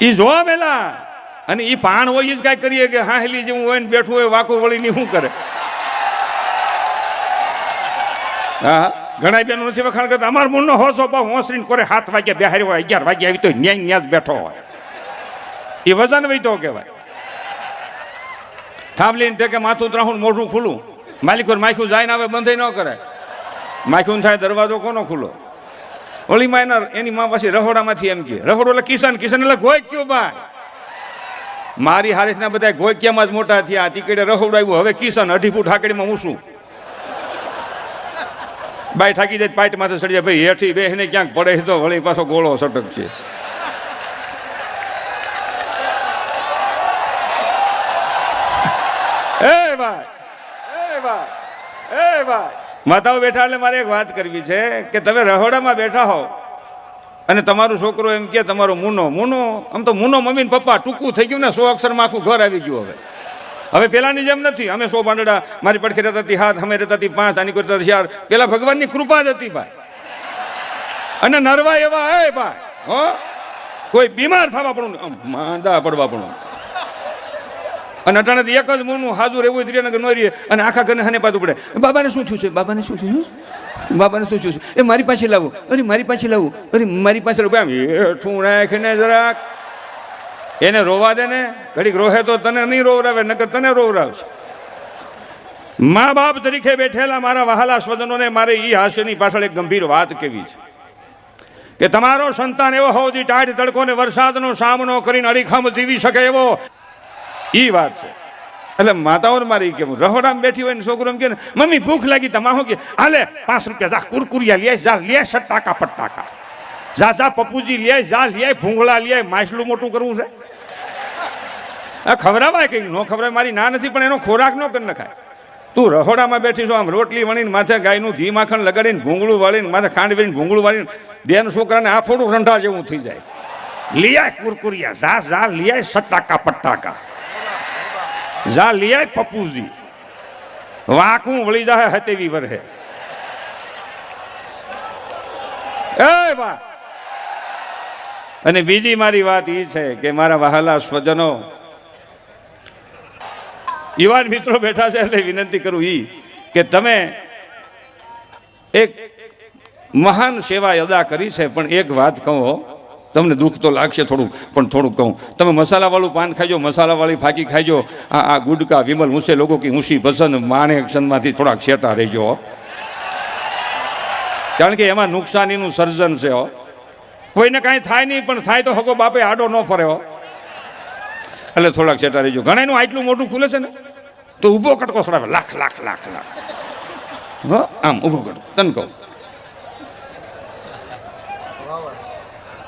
ઈ જોવા પેલા અને એ પાણ હોય જ કાંઈ કરીએ કે હાહેલી જેવું હોય ને બેઠું હોય વાકો વળીને શું કરે? હા ઘણા બેનો નથી વખાણ કરતા. અમાર મૂળનો હોસો બા હોસરીને કરે સાત વાગ્યા બિહારી હોય, અગિયાર વાગ્યા આવી તો ન્યાય ન્યા જ બેઠો હોય. એ વજન વૈતો કહેવાય. થાંભલીને ટેકે માથું ત્રાહું મોઢું ખુલ્લું માલિકોર માખું જાય ને આવે, બંધ ન કરે. માખું થાય, દરવાજો કોનો ખુલ્લો? ઓલી માં એના એની માં પછી રહોડામાંથી એમ કે, રહોડો એટલે કિશન કિશન એટલે ગોય કયો બા મારી હારીસના બધા ગોયક્યામાં જ મોટા થયા. તીકડે રહોડું આવ્યું. હવે કિશન અઢી ફૂટ હાકડીમાં હું શું બાઈ ઠાકી જાય, પાઇટ માથે સડી જાય. ભાઈ, હેઠી બેહીને ક્યાંક પડે તો વળી પાછો ગોળો સટક છે. એ ભાઈ એ ભાઈ એ ભાઈ. માતાઓ બેઠા એટલે મારે એક વાત કરવી છે કે તમે રહોડામાં બેઠા હો અને તમારો છોકરો એમ કે તમારો મુનો મુનો, આમ તો મુનો મમ્મી ને પપ્પા ટૂંકું થઈ ગયું ને સો અક્ષરમાં આખું ઘર આવી ગયું હવે. હવે પેલાની જેમ નથી. અમે સો પાંડડા મારી પડખે રહેતા હતી હાથ, અમે રહેતા હતી પાંચ, આની કરતા ચાર. પેલા ભગવાનની કૃપા જ હતી ભાઈ. અને નરવા એવા હે ભાઈ, હો? કોઈ બીમાર થવા પણ માંદા પડવા પણ અને અટાણે એક જ મોનું હાજર એવું ત્રિયાનગર નો રહીએ અને આખા ઘરને હને પાતું પડે. બાબાને શું થયું છે? બાબાને શું થયું? બાબાને શું થયું છે? એ મારી પાસે લાવું. અરે મારી પાસે લાવું. અરે મારી પાસે લાવું. આમ હેઠું રાખીને જરાક. એને રોવા દે ને. ઘડીક રોહે તો તને નહીં રોવરાવે, નકર તને રોવરાવશે. મા બાપ તરીકે બેઠેલા મારા વહાલા સ્વજનોને મારે એ હાસ્યની પાછળ એક ગંભીર વાત કેવી છે? કે તમારો સંતાન એવો હોવો જોઈએ ટાઢ તડકો ને વરસાદનો સામનો કરીને અડીખમ જીવી શકે એવો ઈ વાત છે. એટલે માતાઓને મારી કેવું, રહોડામાં બેઠી હોય ને છોકરો એમ કે મમ્મી, ભૂખ લાગી તમા શું કે, હાલે, પાંચ રૂપિયા જા, કુરકુરિયા લે, જા, લે સટાકા પટાકા જા જા, પપ્પુજી લે, જા, લે, ભૂંગળા લે, માછલું મોટું કરવું છે. આ ખવડાવાય કઈ, નો ખવડાય મારી ના નથી, પણ એનો ખોરાક ન કરી નખાય. તું રહોડામાં બેઠી છો, આમ રોટલી વણીને માથે ગાયનું ઘી માખણ લગાડીને ભૂંગળું વાળીને માથે ખાંડ વીને ભૂંગળું વાળીને બેન છોકરાને આ ફોડું રંઢા જેવું થઈ જાય. લિયાય કુરકુરિયા, જા જા લિયાય સટાકા પટાકા જા લિયાય પપ્પુજી. વાંકું વળી જાય હતેવી વરહે એ બા અને બીજી મારી વાત એ છે કે મારા વહાલા સ્વજનો, યુવાન મિત્રો બેઠા છે એટલે વિનંતી કરું એ કે તમે એક મહાન સેવા અદા કરી છે, પણ એક વાત કહું તમને દુઃખ તો લાગશે થોડું, પણ થોડુંક કહું. તમે મસાલાવાળું પાન ખાઈજો મસાલાવાળી ફાકી ખાઈજો આ આ ગુડકા, વિમલ, મુસે લોકો કે ઊંસી ભસન માણે ક્ષણમાંથી થોડાક શેટા રહેજો. કારણ કે એમાં નુકસાનીનું સર્જન છે કોઈને કાંઈ થાય નહીં, પણ થાય તો હકો બાપે આડો ન ફરે, હો. એટલે થોડાક શેટા રહેજો. ઘણાનું આટલું મોટું ખુલે છે ને, તો ઊભો કટકો સડાવે લાખ લાખ લાખ લાખ. આમ ઊભો કટકો. તને કહું.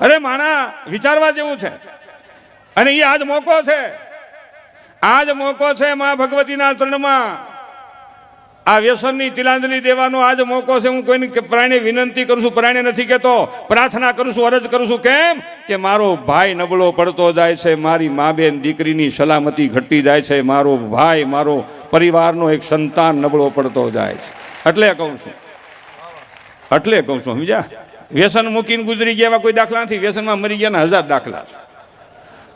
અરે માણા, વિચારવા જેવું છે. અને એ આજ મોકો છે. આજ મોકો છે મા ભગવતીના ચરણમાં. આ વ્યસનની તિલાંજલિ દેવાનો આજ મોકો છે. હું કોઈ પ્રાણે વિનંતી કરું છું, પ્રાણે નથી કહેતો. પ્રાર્થના કરું છું, અરજ કરું છું. કેમ? કે મારો ભાઈ નબળો પડતો જાય છે. મારી મા બેન દીકરીની સલામતી ઘટતી જાય છે. મારો ભાઈ, મારો પરિવારનો એક સંતાન નબળો પડતો જાય છે. એટલે કહું છું. એટલે કહું છું, સમજ્યા? વ્યસન મૂકીને ગુજરી ગયા એવા કોઈ દાખલા નથી. વ્યસનમાં મરી ગયા હજાર દાખલા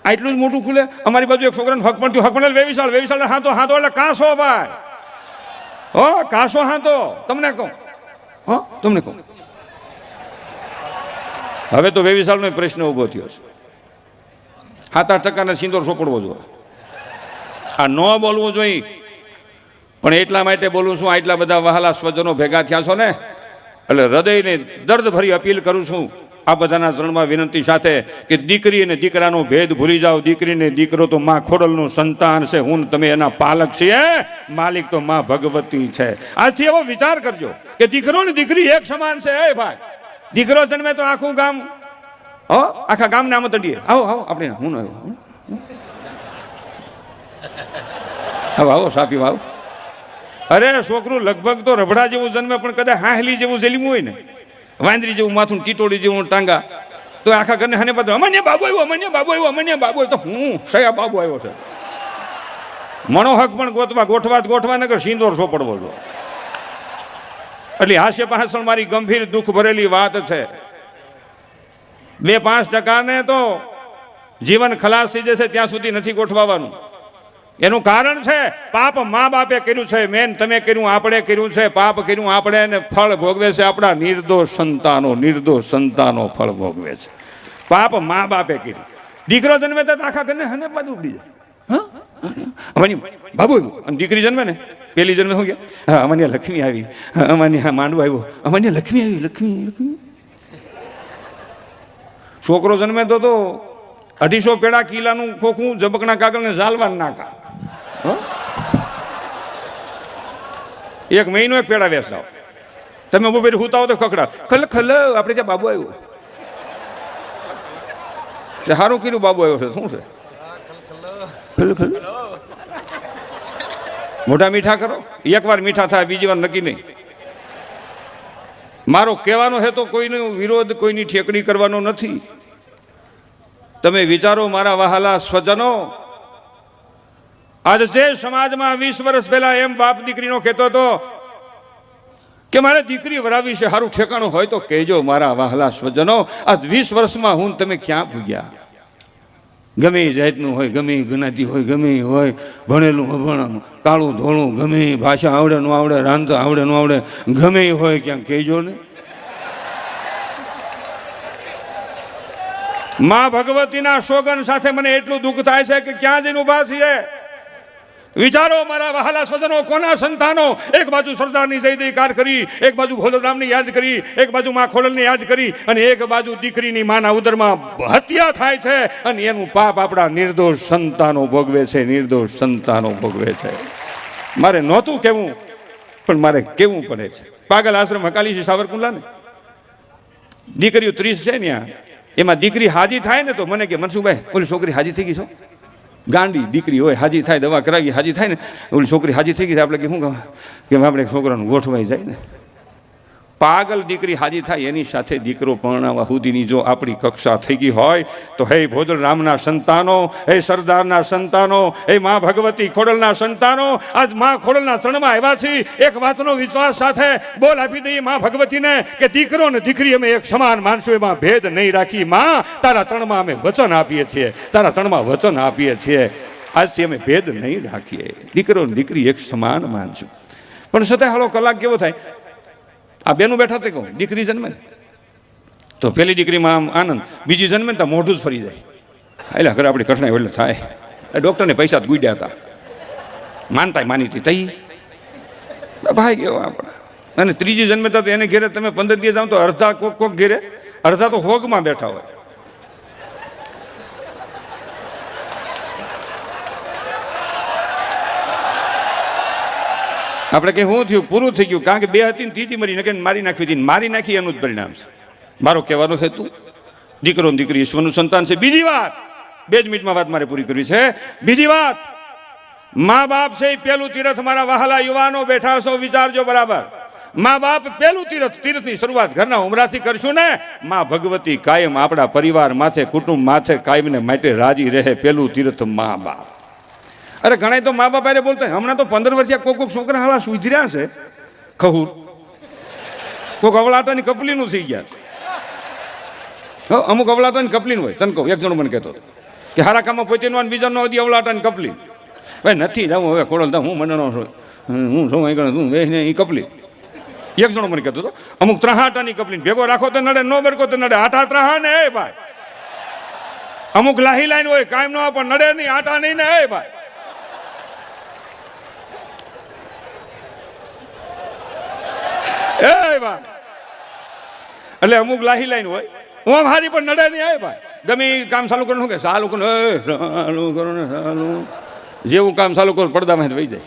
આટલું જ મોટું ખુલે? અમારી બાજુ એક છોકરાને હક થયું હક પણ વેવિશાળ વેવિશાળ હાથો હાથો એટલે કાંસો ભાઈ. હો, કાસો હાથો તમને કહું. હો, તમને કહું. હવે તો વેવિશાળનો પ્રશ્ન ઊભો થયો છે. સાત આઠ ટકાના સિંદોર સોપડવો જોઈએ. આ ન બોલવું જોઈએ. પણ એટલા માટે બોલું છું, આટલા બધા વહાલા સ્વજનો ભેગા થયા છો ને એટલે હૃદયને દર્દભરી અપીલ કરું છું આ બધાના ચરણમાં વિનંતી સાથે કે દીકરી અને દીકરાનો ભેદ ભૂલી જાઓ. દીકરીને દીકરો તો માં ખોડલનું સંતાન છે. હું તમે એના પાલક છીએ. માલિક તો માં ભગવતી છે. આજથી એવો વિચાર કરજો કે દીકરો ને દીકરી એક સમાન છે. એ ભાઈ, દીકરો જન્મે તો આખું ગામ, હો, આખા ગામને આમ તડીએ. આવો આવો, આપણે, હું આવ્યો. આવો આવો, સાપી, આવો. અરે, છોકરું, લગભગ તો રબડા જેવું જન્મે, પણ કદાચ હાહલી જેવું જેલીમું હોય ને. વાંદરી જેવું માથું ટીટોડી જેવું ટાંગા. તો આખા ઘરને હને પાત્ર અમન્ય બાબુ આવ્યો, અમન્ય બાબુ આવ્યો, અમન્ય બાબુ તો હું સયા બાબુ આવ્યો છે. મનોહક પણ ગોતવા, ગોઠવા ગોઠવા નગર સિંદોર સોપડવો જો એટલે હાસ્ય પાછળ મારી ગંભીર દુઃખ ભરેલી વાત છે. બે પાંચ ટકાને તો જીવન ખલાસ થઈ જશે, ત્યાં સુધી નથી ગોઠવાવાનું. એનું કારણ છે, પાપ મા બાપે કર્યું છે, મેન તમે કર્યું, આપણે કર્યું છે, પાપ કર્યું, આપણે અને ફળ ભોગવે છે, આપણા નિર્દોષ સંતાનો નિર્દોષ સંતાનો ફળ ભોગવે છે. પાપ મા બાપે કર્યું. દીકરો જન્મે તો આખા ઘરને હને બાજુ ઉડી જાય. બાબુ અને દીકરી જન્મે ને? પેલી જન્મે શું ગયા હા, અમારી લક્ષ્મી આવી. અમારી હા માંડવો આવ્યો. અમારી લક્ષ્મી આવી, લક્ષ્મી લક્ષ્મી. છોકરો જન્મે તો તો અઢીસો પેડા કિલાનું ખોખું ઝબકના કાગળને ઝાલવા નાકા એક મહિનો એક પેડા હો. તમે બપોરે હુતા હો તો ખખડા. ખલ ખલ, આપણે ત્યાં બાબુ આવ્યો. સારું કર્યું બાબુ આવ્યો છે, શું છે? ખલ. મોઢા મીઠા કરો. એકવાર મીઠા થાય, બીજી વાર નક્કી નહીં. મારો કહેવાનો હે તો કોઈનો વિરોધ, કોઈની ઠેકડી કરવાનો નથી. તમે વિચારો, મારા વહાલા સ્વજનો આજ જે સમાજમાં વીસ વર્ષ પહેલા એમ બાપ દીકરીનો કહેતો હતો કે મારે દીકરી વરાવી છે સારું ઠેકાણું હોય તો કહેજો મારા વહાલા સ્વજનો, આજ વીસ વર્ષમાં હું તમે ક્યાં ભૂગ્યા ગમે જાતનું હોય, ગમે જ્ઞાતિ હોય, ગમે હોય, ભણેલું અભણ કાળું, ધોળું, ગમે ભાષા આવડે, ન આવડે, રાંધતા આવડે, ન આવડે, ગમે હોય ક્યાં કહેજો ને. માં ભગવતીના સોગન સાથે મને એટલું દુઃખ થાય છે કે ક્યાં જઈને ઊભા છીએ? વિચારો મારા વહાલા સ્વજનો, કોના સંતાનો? એક બાજુ સરદારની જય જયકાર કરી, એક બાજુ ભોલરામની યાદ કરી, એક બાજુ માં ખોલલની યાદ કરી અને એક બાજુ દીકરીની માના ઉદરમાં હત્યા થાય છે અને એનું પાપ આપણા નિર્દોષ સંતાનો ભોગવે છે, નિર્દોષ સંતાનો ભોગવે છે. મારે નહોતું કેવું પણ મારે કેવું પડે છે. પાગલ આશ્રમ હકાલી છે સાવરકુંડલા ને દીકરીઓ ત્રીસ છે ને એમાં દીકરી હાજી થાય ને તો મને કે, મનસુખભાઈ, ઓલી છોકરી હાજી થઈ ગઈ છો? ગાંડી દીકરી હોય, હાજી થાય, દવા કરાવી, હાજી થાય ને, ઓલી છોકરી હાજી થઈ ગઈ આપણે કે શું કહેવાય? કે આપણે છોકરાનું ગોઠવાઈ જાય ને. પાગલ દીકરી હાજી થાય એની સાથે દીકરો પરણાવવા સુધીની જો આપણી કક્ષા થઈ ગઈ હોય, તો હે ભોજલ રામના સંતાનો, હે સરદારના સંતાનો, હે મા ભગવતી ખોડલના સંતાનો, આજ મા ખોડલના ચરણમાં આવ્યા છીએ. એક વાતનો વિશ્વાસ સાથે બોલ આપી દઈએ મા ભગવતીને કે દીકરો ને દીકરી અમે એક સમાન માનશું, એમાં ભેદ નહીં રાખી. માં, તારા ચરણમાં અમે વચન આપીએ છીએ. તારા ચરણમાં વચન આપીએ છીએ. આજથી અમે ભેદ નહીં રાખીએ. દીકરો દીકરી એક સમાન માનશું. પણ છતાં હાલો કલાક કેવો થાય? આ બેનું બેઠા તે કહું, દીકરી જન્મે ને. તો પેલી દીકરીમાં આમ આનંદ, બીજી જન્મે ને તો મોઢું જ ફરી જાય. એટલે ઘરે આપણી કઠણાઈ એટલે થાય. ડૉક્ટરને પૈસા જ ગુડ્યા હતા. માનતા માની હતી, તઈ. ભાઈ ગયો આપણે. અને ત્રીજી જન્મે તો એને ઘેરે તમે પંદર દિવસ જાઓ તો અડધા કોક કોક ઘેરે, અડધા તો હોગમાં બેઠા હોય. આપણે કે શું થયું, પૂરું થઈ ગયું, કારણ કે બે હતી ને ત્રીજી મરી નકે મારી નાખવી હતી મારી નાખી એનું જ પરિણામ છે. મારો કહેવાનો હેતુ દીકરો દીકરી, ઈશ્વરનું સંતાન છે. બીજી વાત, બે જ મિનિટમાં વાત મારે પૂરી કરવી છે. બીજી વાત મા બાપ છે પેલું તીરથ મારા વહાલા યુવાનો બેઠા છો વિચારજો બરાબર. મા બાપ પેલું તીરથ, તીર્થની શરૂઆત ઘરના ઉમરાથી કરશું ને, મા ભગવતી કાયમ આપણા પરિવાર માથે, કુટુંબ માથે કાયમને માટે રાજી રહે પેલું તીરથ મા બાપ અરે ઘણા તો મા બાપ અરે બોલતા. હમણાં તો પંદર વર્ષે કોક કોક છોકરા હાલા સુધર્યા છે. ખહુર. કોક અવળાટાની કપલીનું થઈ ગયા છે. અમુક અવળાટાની કપલીન હોય. તને કહું, એક જણો મને કહેતો હતો કે હારા કામમાં પોતે નો બીજા નો હતી અવળાટાની કપલી. ભાઈ નથી જવું હવે ખોડલ હું મને છું. હું સમય અહીં હું વેહ ને એ કપલી. એક જણો મને કહેતો હતો, અમુક ત્રહાટાની કપલી ભેગો રાખો તો નડે, નો બરકો તો નડે, આટા ત્રહા ને એ ભાઈ. અમુક લાહી લાઈન હોય, કાયમ નો પણ નડે નહીં, આટા નહીં ને એ ભાઈ. એ ભાઈ. એટલે અમુક લાહી લાઈન હોય. હું હારી પણ નડે નહીં આવે ભાઈ. ગમે કામ ચાલુ કરવાનું કે? ચાલુ કરો ચાલુ કરો ને, ચાલુ. જેવું કામ ચાલુ કરો, પડદામાં વહી જાય.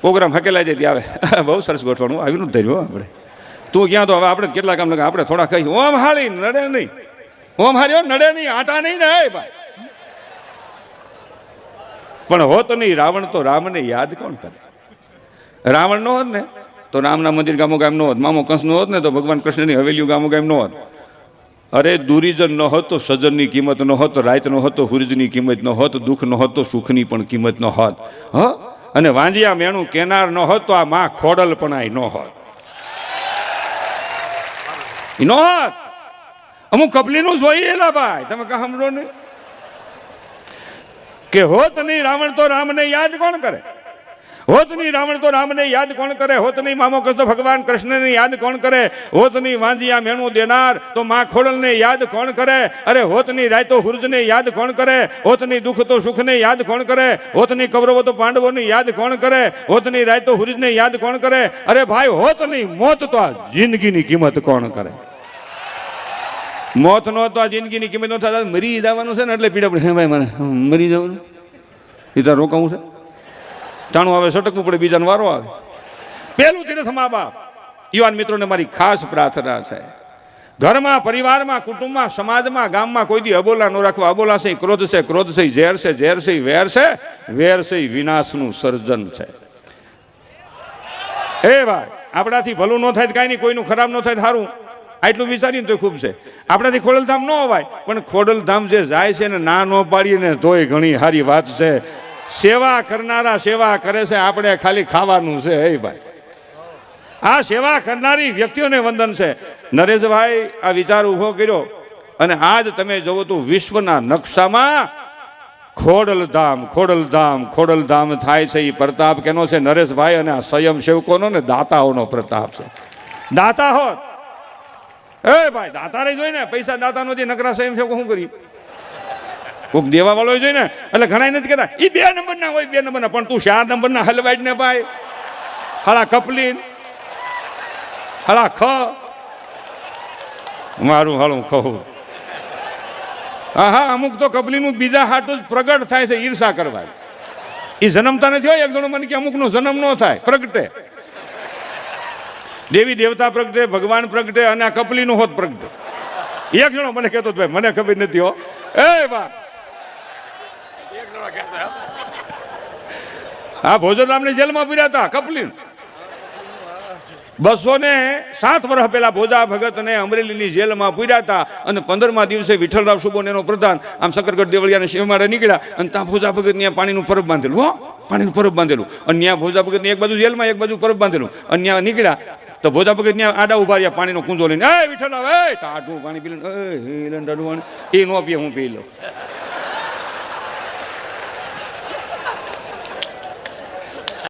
પ્રોગ્રામ હકેલાઈ જાય ત્યાં આવે. બહુ સરસ ગોઠવાનું આવ્યું જ ધર્યું આપણે. તું ક્યાં તો? હવે આપણે કેટલા કામ લાગે આપણે થોડા કહી ઓમ હાળી નડે નહીં. ઓમ હાર્યો નડે નહીં. આટા નહીં ને ભાઈ. પણ હોત નહીં, રાવણ તો રામને યાદ કોણ કરે? રાવણ નો હોત ને તો રામના મંદિર ગામો ગામ નો હોત, મામો કંસ ન હોત ને તો ભગવાન કૃષ્ણની હવેલીઓ ગામો ગામ નો હોત. અરે દુરીજન ન હતો સજનની કિંમત ન હોત, રાત ન હતો હુરજની કિંમત ન હોત, દુઃખ ન હતો સુખની પણ કિંમત ન હોત. હ? અને વાંજિયા મેણું કેનાર ન હોત આ માં ખોડલ પણ આય ન હોત. ન હોત? અમુક કપલીનું જોઈએ એલા ભાઈ. તમે કહા ને કે હોત નહીં રાવણ તો રામને યાદ કોણ કરે? હોત નહીં રાવણ તો રામને યાદ કોણ કરે? હોતની મામો કહેતો ભગવાન કૃષ્ણને યાદ કોણ કરે? હોતની વાંજિયા મેણું દેનાર તો મા ખોડલને યાદ કોણ કરે? અરે હોતની રાય તો હુરજને યાદ કોણ કરે? હોતની દુઃખ તો સુખને યાદ કોણ કરે? હોતની કૌરવો તો પાંડવોને યાદ કોણ કરે? હોતની રાય તો હુરજને યાદ કોણ કરે? અરે ભાઈ, હોતની મોત તો આ જિંદગીની કિંમત કોણ કરે? મોત નો તો આ જિંદગીની કિંમત નો થતા મરી જવાનું છે ને એટલે પીડા પડે. ભાઈ, મને મરી જવાનું. એ તો રોકાવું છે. તાણું આવે, સટકવું પડે, બીજાનો વારો આવે. પહેલું તીર્થ મા બાપ, યુવાન મિત્રોને મારી ખાસ પ્રાર્થના છે. ઘરમાં, પરિવારમાં, કુટુંબમાં, સમાજમાં, ગામમાં કોઈ દી અબોલા ન રાખવા. અબોલા છે, ક્રોધ છે ક્રોધ છે, ઝેર છે ઝેર છે, વેર છે વેર છે, વિનાશનું સર્જન છે. એ ભાઈ, આપણાથી ભલું ન થાય કાંઈ નહીં, કોઈનું ખરાબ ન થાય સારું આટલું વિચારીને તો ખૂબ છે. આપણાથી ખોડલધામ ન અવાય, પણ ખોડલધામ જે જાય છે ને, ના ન પાડીએ ને, તોય ઘણી સારી વાત છે. સેવા કરનારા સેવા કરે છે, આપણે ખાલી ખાવાનું છે, હે ભાઈ. આ સેવા કરનારી વ્યક્તિઓને વંદન છે. નરેશભાઈ, આ વિચાર ઊભો કર્યો અને આજ તમે જોવો તો વિશ્વના નકશામાં ખોડલધામ ખોડલધામ ખોડલધામ થાય છે એ પ્રતાપ કેનો છે? નરેશભાઈ અને આ સ્વયંસેવકોનો ને દાતાઓનો પ્રતાપ છે. દાતા હોત. એ ભાઈ દાતા રહી જોઈ ને પૈસા દાતા નથી નકરા સ્વયંસેવકો શું કરી કોઈક દેવા વાળો જોઈ ને એટલે ઘણા નથી કહેતા એ બે નંબરના હોય બે નંબરના. પણ તું ચાર નંબરના હલવાઈ ને ભાઈ. હળા કપલીન હળા ખ. મારું હાલું ખહું હા હા અમુક તો કપલીનું બીજા હાટું જ પ્રગટ થાય છે ઈર્ષા કરવા. એ જન્મતા નથી હોય એક જણો મને કે અમુકનો જન્મ ન થાય પ્રગટે. દેવી દેવતા પ્રગટે ભગવાન પ્રગટે અને આ કપલીનું હોત પ્રગટે. એક જણો મને કહેતો હતો, ભાઈ મને ખબર નથી હો. એ બા હા ભોજરામને જેલમાં પૂર્યા હતા, કપલીન. બસો ને સાત વર્ષ પહેલા ભોજા ભગતને અમરેલીની જેલમાં પૂર્યા હતા અને પંદરમા દિવસે વિઠ્ઠલરાવ સુબોનેનો પ્રધાન, આમ શંકરગઢ દેવળિયાને શિવમાળે નીકળ્યા અને ત્યાં ભોજા ભગત ત્યાં પાણીનું પરબ બાંધેલું, હો, પાણીનું પરબ બાંધેલું. અને ત્યાં ભોજા ભગતની એક બાજુ જેલમાં, એક બાજુ પરબ બાંધેલું. અને ત્યાં નીકળ્યા તો ભોજા ભગત ત્યાં આડા ઊભા રહ્યા, પાણીનો કુંજો લઈને, એ વિઠ્ઠલરાવ, એ ટાઢું પાણી પી લે એ નો પીએ, હું પી લઉં.